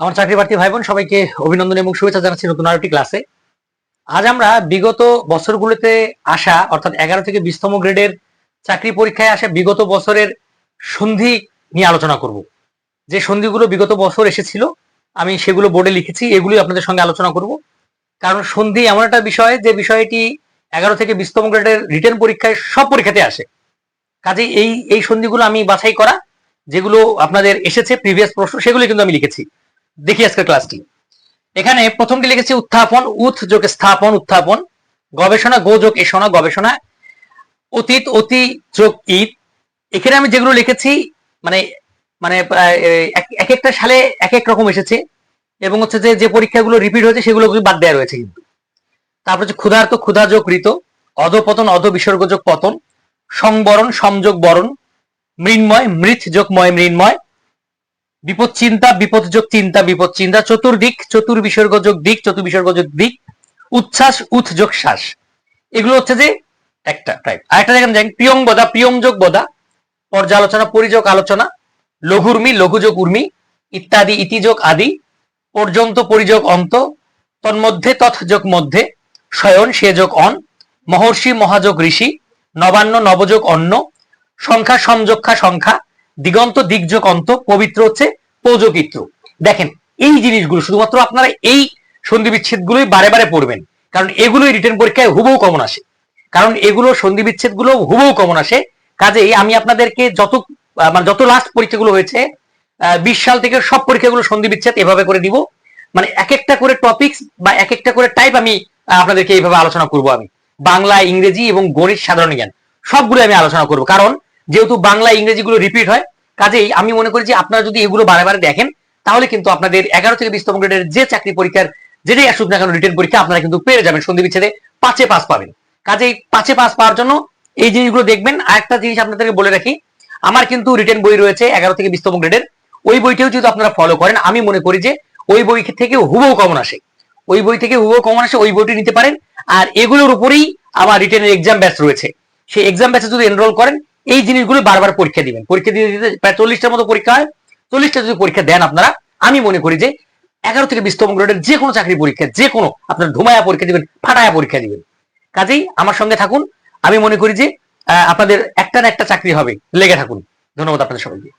আমার চাকরি প্রার্থী ভাই বোন সবাইকে অভিনন্দন এবং শুভেচ্ছা জানাচ্ছি নতুন আরেকটি ক্লাসে। আজ আমরা বিগত বছরগুলোতে আসা, অর্থাৎ এগারো থেকে বিশতম গ্রেডের চাকরি পরীক্ষায় আসা বিগত বছরের সন্ধি নিয়ে আলোচনা করব। যে সন্ধিগুলো বিগত বছর এসেছিল, আমি সেগুলো বোর্ডে লিখেছি এগুলি আপনাদের সঙ্গে আলোচনা করব। কারণ সন্ধি এমন একটা বিষয়, যে বিষয়টি এগারো থেকে বিশতম গ্রেডের রিটার্ন পরীক্ষায় সব পরীক্ষাতে আসে। কাজে এই এই সন্ধিগুলো আমি বাছাই করা, যেগুলো আপনাদের এসেছে, প্রিভিয়াস প্রশ্ন সেগুলো কিন্তু আমি লিখেছি। দেখি আজকের ক্লাসটি এখানে প্রথমটি লিখেছি উত্থাপন, উৎ যোগ স্থাপন, উত্থাপন। গবেষণা, গো যোগ এসনা, গবেষণা। অতীত, অতি যোগ ঈদ এখানে আমি যেগুলো লিখেছি মানে মানে এক- এক একটা সালে এক এক রকম এসেছে। এবং হচ্ছে যে যে পরীক্ষাগুলো রিপিট হয়েছে সেগুলো বাদ দেওয়া রয়েছে কিন্তু। তারপর হচ্ছে ক্ষুধার্ত, ক্ষুধা যোগ ঋত। অধপতন, অধ বিসর্গ যোগ পতন। সংবরণ, সংযোগ বরণ। মৃন্ময় মৃত যোগ ময়, মৃন্ময়। বিপদ চিন্তা, বিপদ যোগ চিন্তা, বিপদ চিন্তা। চতুর্দিক, চতুর বিসর্গ যোগ দিক চতুর বিসর্গ যোগ দিক। উচ্ছ্বাস, উৎ যোগ শ্বাস। এগুলো হচ্ছে যে একটা টাইপ আরেকটা দেখেন যাই প্রিয়ং বদা প্রিয়ম যোগ বদা। পর্যালোচনা, পরিযোগ, আলোচনা। লঘুর্মি লঘুযোগ উর্মি। ইত্যাদি ইতিযোগ আদি। পর্যন্ত, পরিযোগ, অন্ত। তন্মধ্যে তৎযোগ মধ্যে। শয়ন সে যোগ অন। মহর্ষি, মহাযোগ ঋষি। নবান্ন, নবযোগ অন্ন সংখ্যা সমযোক্ষা সংখ্যা। দিগন্ত দিগযোগ অন্ত পবিত্র হচ্ছে পৌজকিত্র দেখেন, এই জিনিসগুলো শুধুমাত্র আপনারা এই সন্ধি বিচ্ছেদ গুলোই বারে বারে পড়বেন। কারণ এগুলোই রিটার্ন পরীক্ষায় হুবহু কমন আসে। কারণ এগুলো সন্ধি বিচ্ছেদগুলো হুবহু কমন আসে। কাজেই আমি আপনাদেরকে যত মানে যত লাস্ট পরীক্ষাগুলো হয়েছে বিশ সাল থেকে সব পরীক্ষাগুলো সন্ধি বিচ্ছেদ এভাবে করে দিব মানে এক একটা করে টপিকস বা এক একটা করে টাইপ আমি আপনাদেরকে এইভাবে আলোচনা করব আমি। বাংলা, ইংরেজি এবং গণিত সাধারণ জ্ঞান। সবগুলো আমি আলোচনা করব। কারণ যেহেতু বাংলা ইংরেজি গুলো রিপিট হয়, কাজেই আমি মনে করি যে আপনারা যদি এগুলো বারে বারে দেখেন, তাহলে কিন্তু আপনাদের এগারো থেকে বিশতম গ্রেডের যে চাকরি পরীক্ষার যেটাই আসুক না কেন রিটার্ন পরীক্ষা আপনারা কিন্তু পেরে যাবেন সন্ধি বিচ্ছেদে, পাঁচে পাস পাবেন। কাজেই পাঁচে পাস পাওয়ার জন্য এই জিনিসগুলো দেখবেন। আর একটা জিনিস আপনাদেরকে বলে রাখি, আমার কিন্তু রিটার্ন বই রয়েছে এগারো থেকে বিশতম গ্রেডের। ওই বইটিও যদি আপনারা ফলো করেন, আমি মনে করি যে ওই বই থেকে হুবহু কমন আসে। ওই বই থেকে হুবহু কমন আসে, ওই বইটি নিতে পারেন। আর এগুলোর উপরেই আমার রিটার্নের এক্সাম ব্যাচ রয়েছে। সেই এক্সাম ব্যাচে যদি এনরোল করেন এই জিনিসগুলো বারবার পরীক্ষা দিবেন। পরীক্ষা দিতে দিতে প্রায় চল্লিশটার মতো পরীক্ষা হয়। চল্লিশটা যদি পরীক্ষা দেন আপনারা, আমি মনে করি যে এগারো থেকে বিশতম গ্রেডের যে কোনো চাকরি পরীক্ষা, যে কোনো আপনার ধুমায়া পরীক্ষা দিবেন, ফাটায়া পরীক্ষা দিবেন। কাজেই আমার সঙ্গে থাকুন। আমি মনে করি যে আপনাদের একটা না একটা চাকরি হবে, লেগে থাকুন। ধন্যবাদ আপনাদের সবাইকে।